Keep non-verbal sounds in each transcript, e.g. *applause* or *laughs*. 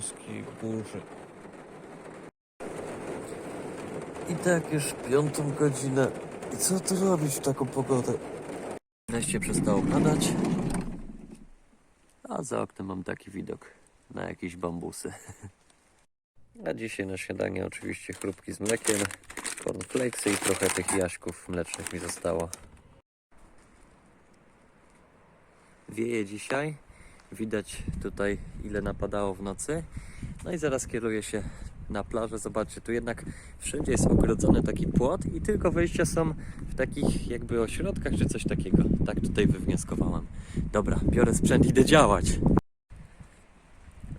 od włoskiej burzy. I tak już piątą godzinę. I co tu robić w taką pogodę? Wreszcie przestało padać. A za oknem mam taki widok na jakieś bambusy. *laughs* A dzisiaj na śniadanie oczywiście chrupki z mlekiem, cornflakesy i trochę tych jaśków mlecznych mi zostało. Wieje dzisiaj. Widać tutaj ile napadało w nocy. No i zaraz kieruję się na plażę. Zobaczcie, tu jednak wszędzie jest ogrodzony taki płot i tylko wejścia są w takich jakby ośrodkach czy coś takiego. Tak tutaj wywnioskowałem. Dobra, biorę sprzęt idę działać.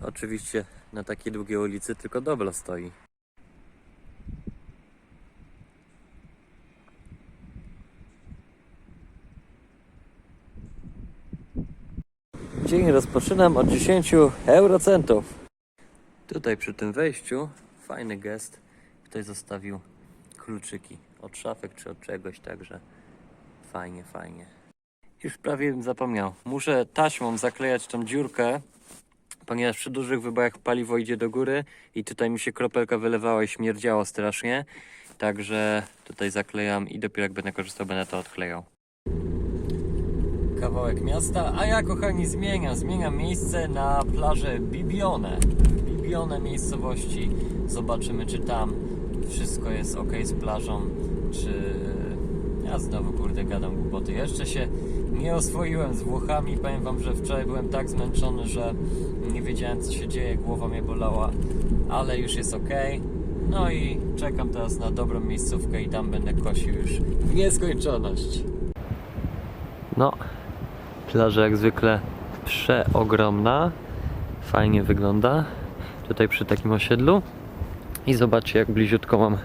Oczywiście na takiej długiej ulicy tylko dobro stoi. Dzień rozpoczynam od 10 eurocentów. Tutaj przy tym wejściu fajny gest. Ktoś zostawił kluczyki od szafek czy od czegoś, także fajnie, fajnie. Już prawie bym zapomniał. Muszę taśmą zaklejać tą dziurkę, ponieważ przy dużych wybojach paliwo idzie do góry i tutaj mi się kropelka wylewała i śmierdziało strasznie. Także tutaj zaklejam i dopiero jak będę korzystał, będę to odklejał kawałek miasta, a ja kochani zmieniam, zmieniam miejsce na plażę Bibione. Bibione miejscowości. Zobaczymy czy tam wszystko jest ok z plażą, czy ja znowu kurde gadam głupoty. Jeszcze się nie oswoiłem z Włochami. Powiem wam, że wczoraj byłem tak zmęczony, że nie wiedziałem co się dzieje, głowa mnie bolała, ale już jest ok. No i czekam teraz na dobrą miejscówkę i tam będę kosił już w nieskończoność. No, plaża jak zwykle przeogromna. Fajnie wygląda. Tutaj przy takim osiedlu. I zobaczcie jak bliziutko mam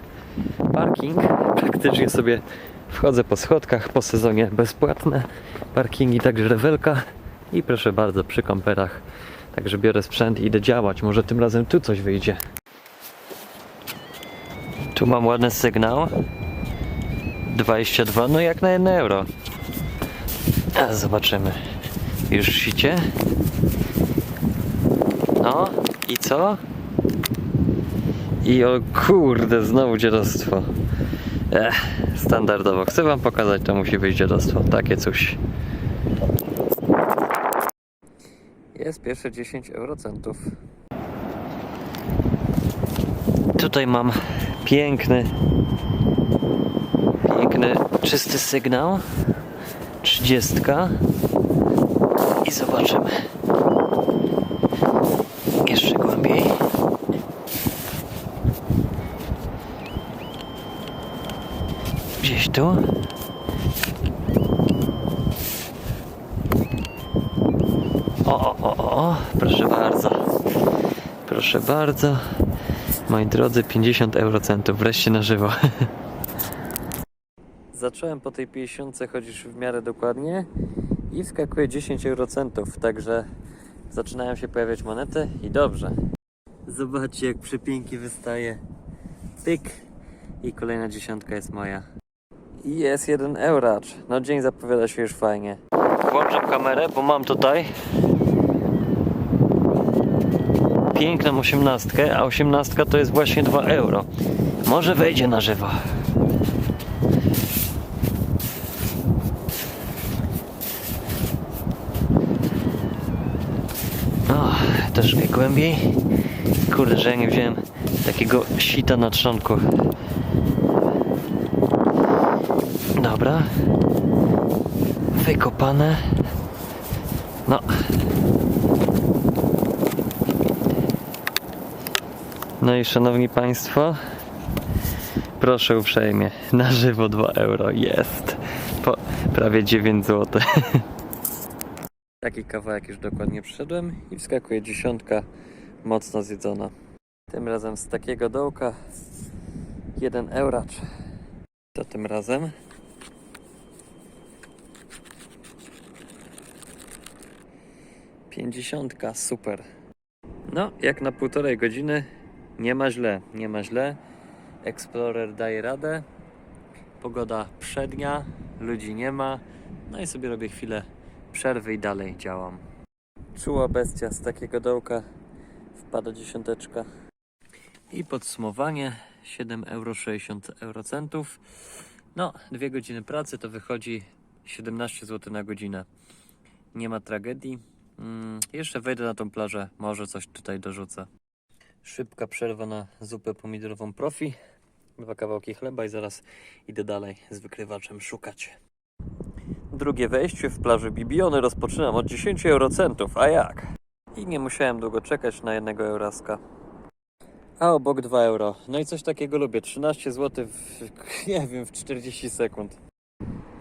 parking. Praktycznie sobie wchodzę po schodkach po sezonie bezpłatne. Parkingi także rewelka. I proszę bardzo przy kamperach. Także biorę sprzęt i idę działać. Może tym razem tu coś wyjdzie. Tu mam ładny sygnał. 22, no jak na 1 euro. Zobaczymy. Już sicie? No i co? I o kurde, znowu dziadostwo. Ech, standardowo. Chcę wam pokazać, to musi być dziadostwo. Takie coś. Jest pierwsze 10 eurocentów. Tutaj mam piękny, piękny, czysty sygnał. Trzydziestka. I zobaczymy. Jeszcze głębiej. Gdzieś tu. O, o, o, o, proszę bardzo. Proszę bardzo. Moi drodzy, 50 eurocentów. Wreszcie na żywo. *laughs* Zacząłem po tej 50 chodzić w miarę dokładnie i wskakuje 10 eurocentów, także zaczynają się pojawiać monety i dobrze. Zobaczcie jak przepięknie wystaje. Pyk i kolejna dziesiątka jest moja. I jest jeden euracz. No dzień zapowiada się już fajnie. Włączam kamerę, bo mam tutaj piękną osiemnastkę, a osiemnastka to jest właśnie 2 euro. Może wejdzie na żywo. O, troszkę głębiej. Kurde, że ja nie wziąłem takiego sita na trzonku. Dobra. Wykopane. No. No i szanowni państwo, proszę uprzejmie, na żywo 2 euro jest. Po prawie 9 zł. *laughs* Taki kawałek już dokładnie przyszedłem i wskakuje dziesiątka mocno zjedzona. Tym razem z takiego dołka jeden euracz. To tym razem pięćdziesiątka, super. No, jak na półtorej godziny nie ma źle, nie ma źle. Explorer daje radę. Pogoda przednia, ludzi nie ma. No i sobie robię chwilę przerwy i dalej działam. Czuła bestia z takiego dołka Wpada dziesiąteczka. I podsumowanie 7,60 euro. No, dwie godziny pracy to wychodzi 17 zł na godzinę. Nie ma tragedii. Mm, jeszcze wejdę na tą plażę, może coś tutaj dorzucę. Szybka przerwa na zupę pomidorową profi. Dwa kawałki chleba i zaraz idę dalej z wykrywaczem szukać. Drugie wejście w plaży Bibiony rozpoczynam od 10 eurocentów, a jak? I nie musiałem długo czekać na jednego euraska. A obok 2 euro. No i coś takiego lubię. 13 zł w, *laughs* nie wiem, w 40 sekund.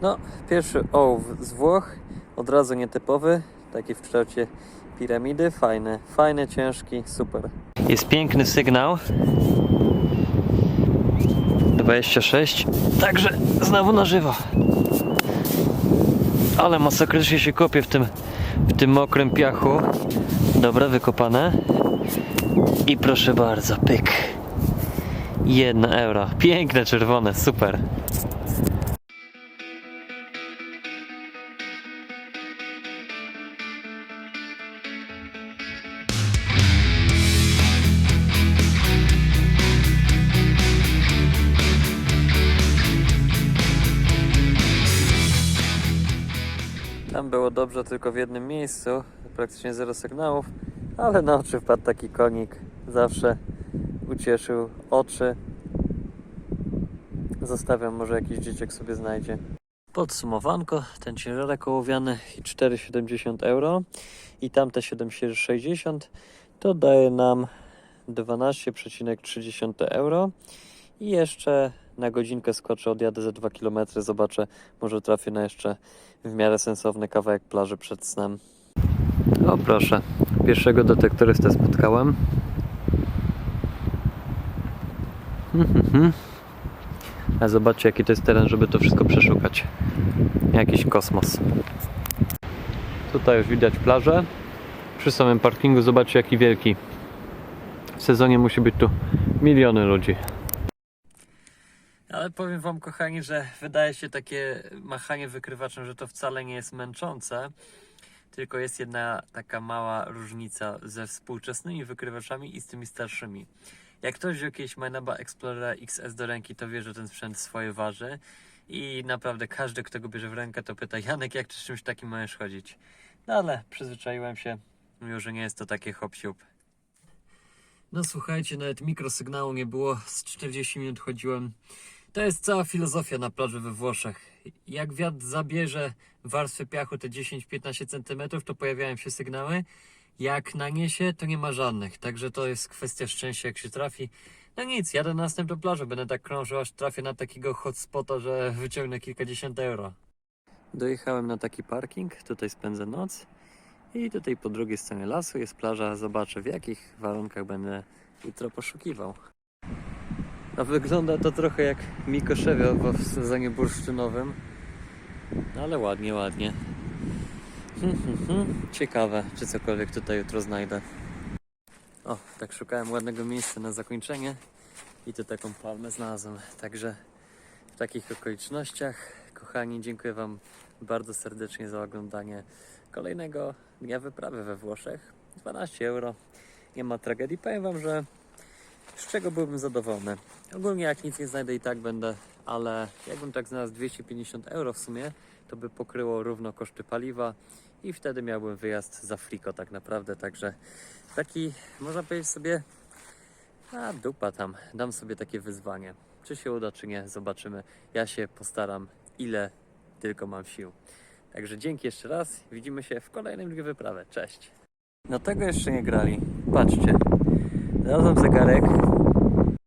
No, pierwszy ołów z Włoch. Od razu nietypowy. Taki w kształcie piramidy. Fajny, fajny, ciężki, super. Jest piękny sygnał. 26. Także znowu na żywo. Ale masakrycznie się kopie w tym, w tym mokrym piachu. Dobra, wykopane. I proszę bardzo, pyk. 1 euro. Piękne czerwone, super. Było dobrze tylko w jednym miejscu, praktycznie zero sygnałów, ale na oczy wpadł taki konik. Zawsze ucieszył oczy. Zostawiam, może jakiś dzieciak sobie znajdzie. Podsumowanko, ten ciężarek ołowiany i 4,70 euro i tamte 7,60 to daje nam 12,30 euro i jeszcze na godzinkę skoczę, odjadę ze 2 km, zobaczę, może trafię na jeszcze w miarę sensowny kawałek plaży przed snem. O proszę, pierwszego detektorystę spotkałem. Mhm, mhm. A zobaczcie jaki to jest teren, żeby to wszystko przeszukać. Jakiś kosmos. Tutaj już widać plażę. Przy samym parkingu zobaczcie jaki wielki. W sezonie musi być tu miliony ludzi. Ale powiem Wam, kochani, że wydaje się takie machanie wykrywaczem, że to wcale nie jest męczące. Tylko jest jedna taka mała różnica ze współczesnymi wykrywaczami i z tymi starszymi. Jak ktoś wziął kiedyś Manaba Explorera XS do ręki, to wie, że ten sprzęt swoje waży. I naprawdę każdy, kto go bierze w rękę, to pyta Janek, jak czy z czymś takim możesz chodzić? No ale przyzwyczaiłem się, mimo że nie jest to takie hop siup. No słuchajcie, nawet mikrosygnału nie było. Z 40 minut chodziłem. To jest cała filozofia na plaży we Włoszech. Jak wiatr zabierze warstwę piachu te 10-15 cm, to pojawiają się sygnały. Jak naniesie, to nie ma żadnych. Także to jest kwestia szczęścia, jak się trafi. No nic, jadę na następną plażę. Będę tak krążył, aż trafię na takiego hotspota, że wyciągnę kilkadziesiąt euro. Dojechałem na taki parking. Tutaj spędzę noc. I tutaj po drugiej stronie lasu jest plaża. Zobaczę, w jakich warunkach będę jutro poszukiwał. A wygląda to trochę jak Mikoszewia w sezonie bursztynowym. Ale ładnie, ładnie. *laughs* Ciekawe, czy cokolwiek tutaj jutro znajdę. O, tak szukałem ładnego miejsca na zakończenie i tu taką palmę znalazłem. Także w takich okolicznościach, kochani, dziękuję Wam bardzo serdecznie za oglądanie kolejnego dnia wyprawy we Włoszech. 12 euro. Nie ma tragedii. Powiem Wam, że z czego byłbym zadowolony. Ogólnie jak nic nie znajdę i tak będę, ale jakbym tak znalazł 250 euro w sumie, to by pokryło równo koszty paliwa i wtedy miałbym wyjazd za friko tak naprawdę, także taki można powiedzieć sobie a dupa tam, dam sobie takie wyzwanie. Czy się uda, czy nie, zobaczymy. Ja się postaram, ile tylko mam sił. Także dzięki jeszcze raz, widzimy się w kolejnym dniu wyprawy. Cześć! No tego jeszcze nie grali. Patrzcie. Znalazłem zegarek